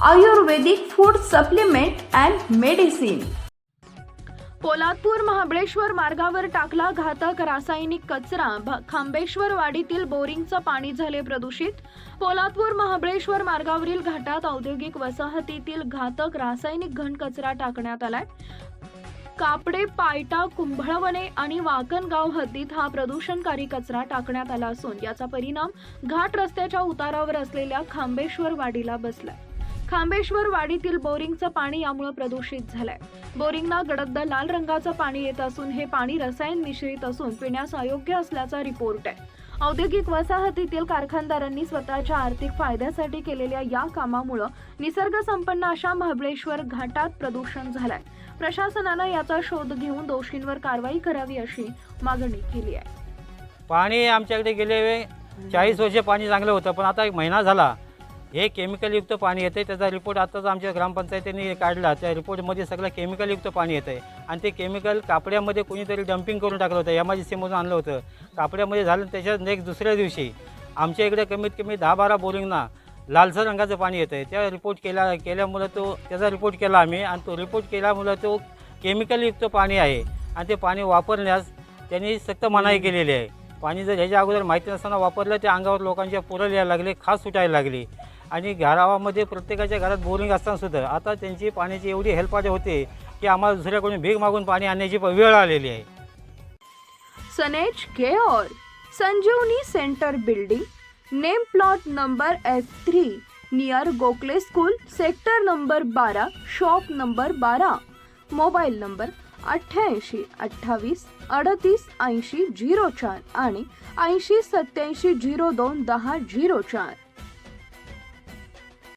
Ayurvedic food supplement and medicine Poladpur Mahabaleshwar मार्गावर टाकला घातक रासायनिक कचरा. खांबेश्वर वाडीतील बोरिंगचं पाणी झाले प्रदूषित. पोलादपूर महाबळेश्वर मार्गावरील घाटात औद्योगिक वसाहतीतील घातक रासायनिक घन कचरा टाकण्यात आलाय. कापडे पायटा कुंभळवणे आणि वाकणगाव हद्दीत हा प्रदूषणकारी कचरा टाकण्यात आला असून याचा परिणाम घाट रस्त्याच्या उतारावर असलेल्या खांबेश्वर वाडीला बसलाय. खांबेश्वर वाडीतील बोरिंगचं पाणी यामुळे प्रदूषित झालंय. बोरिंगना गडद लाल रंगाचं पाणी येत असून हे पाणी रसायन मिश्रित असून पिण्यास अयोग्य असल्याचा रिपोर्ट आहे. औद्योगिक वसाहतीतील कारखानदारांनी स्वतःच्या आर्थिक फायद्यासाठी केलेल्या या कामामुळं निसर्ग संपन्न अशा महाबळेश्वर घाटात प्रदूषण झालंय. प्रशासनानं याचा शोध घेऊन दोषींवर कारवाई करावी अशी मागणी केली आहे. पाणी आमच्याकडे गेले चाळीस वर्ष पाणी चांगलं होतं पण आता एक महिना झाला. हे केमिकलयुक्त पाणी येतं आहे त्याचा रिपोर्ट आताच आमच्या ग्रामपंचायतीने काढला. त्या रिपोर्टमध्ये सगळं केमिकलयुक्त पाणी येतं आहे आणि ते केमिकल कापड्यामध्ये कोणीतरी डम्पिंग करून टाकलं होतं. एम आय सीमधून आणलं होतं. कापड्यामध्ये झालं त्याच्यात नेक्स्ट दुसऱ्या दिवशी आमच्या इकडे कमीत कमी दहा बारा बोरिंगना लालसर रंगाचं पाणी येतं आहे त्या रिपोर्ट केला केल्यामुळं तो त्याचा रिपोर्ट केला आम्ही. आणि तो रिपोर्ट केल्यामुळं तो केमिकलयुक्त पाणी आहे. आणि ते पाणी वापरण्यास त्यांनी सक्त मनाई केलेली आहे. पाणी जर ह्याच्या अगोदर माहिती नसताना वापरलं ते अंगावर लोकांच्या पुरं यायला लागले खास सुटायला लागली. आणि घरावामध्ये प्रत्येकाच्या घरात बोरिंग असताना सुद्धा. आता त्यांची पाण्याची एवढी हेल्प होते की आम्हाला दुसऱ्याकडून भीक मागून पाणी आणण्याची वेळ आलेली आहे. सनेज care Sanjivani center building name plot number S three near Gokhale school sector number बारा शॉप नंबर बारा मोबाईल नंबर अठ्ठ्याऐंशी अठ्ठावीस अडतीस ऐंशी झिरो चार आणि ऐंशी सत्याऐंशी झिरो दोन दहा झिरो चार.